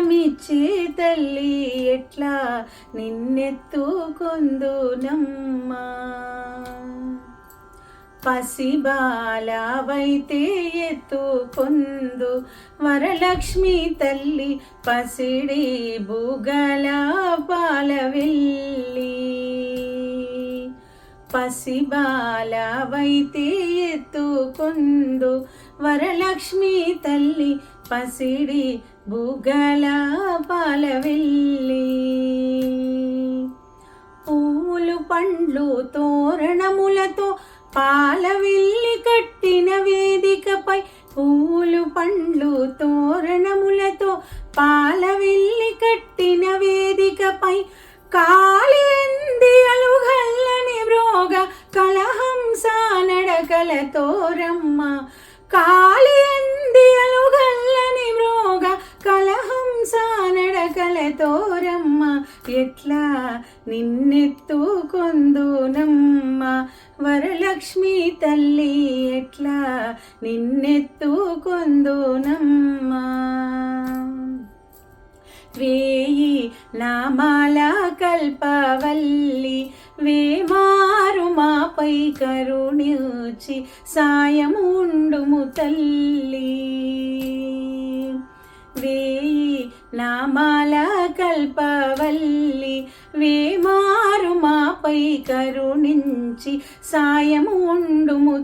వరమిచ్చి తల్లి ఎట్లా నిన్నెత్తుకొందునమ్మా? పసిబాలవైతే ఎత్తుకుందు వరలక్ష్మి తల్లి పసిడి బుగల పాలవెల్లి. పసిబాలవైతే ఎత్తుకొందు వరలక్ష్మి తల్లి పసిడి బుగల పాలవెల్లి. పూలు పండ్లు తోరణములతో పాలవిల్లి కట్టిన వేదికపై పూలు పండ్లు తోరణములతో పాలవిల్లి కట్టిన వేదికపై కాళేంది తోరమ్మ ఎట్లా నిన్నెత్తుకొందునమ్మ? వరలక్ష్మి తల్లి ఎట్లా నిన్నెత్తుకొందునమ్మ? వేయి నామాల కల్పవల్లి వేమారు మాపై కరుణించి సాయముండుము తల్లి. వే నామాల కల్పవల్లి వేమారు మాపై కరుణించి సాయముండుము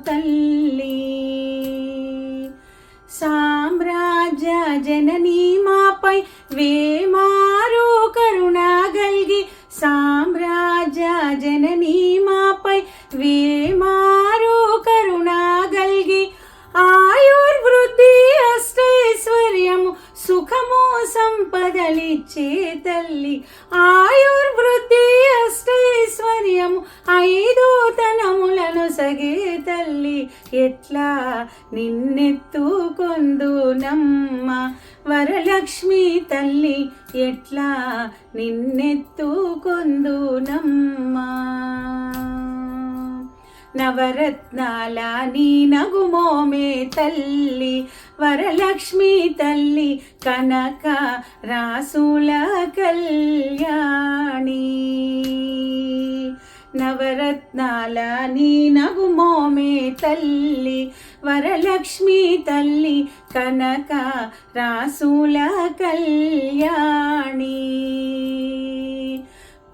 ఇచ్చే తల్లి. ఆయుర్వృద్ధి అష్టైశ్వర్యము ఐదో తనములను సగే తల్లి. ఎట్లా నిన్నెత్తుకొందునమ్మ వరలక్ష్మి తల్లి? ఎట్లా నిన్నెత్తుకొందునమ్మా నవరత్నాల నీ నగుమోమే తల్లి వరలక్ష్మి తల్లి కనక రాసుల కళ్యాణి. నవరత్నాల నీ నగుమోమే తల్లి వరలక్ష్మి తల్లి కనక రాసుల కళ్యాణి.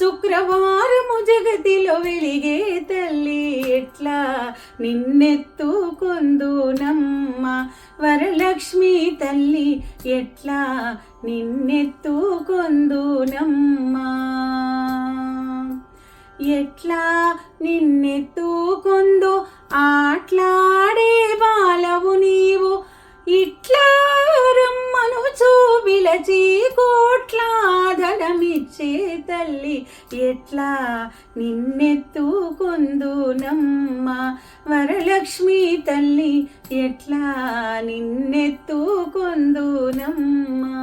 శుక్రవారము జగతిలో వెలిగే తల్లి ఎట్లా? నిన్నెత్తుకొందునమ్మ వరలక్ష్మి తల్లి ఎట్లా? నిన్నెత్తుకొందునమ్మా ఎట్లా? నిన్నెత్తు తల్లి ఎట్లా నిన్నెత్తుకొందునమ్మ? వరలక్ష్మి తల్లి ఎట్లా నిన్నెత్తుకొందునమ్మ?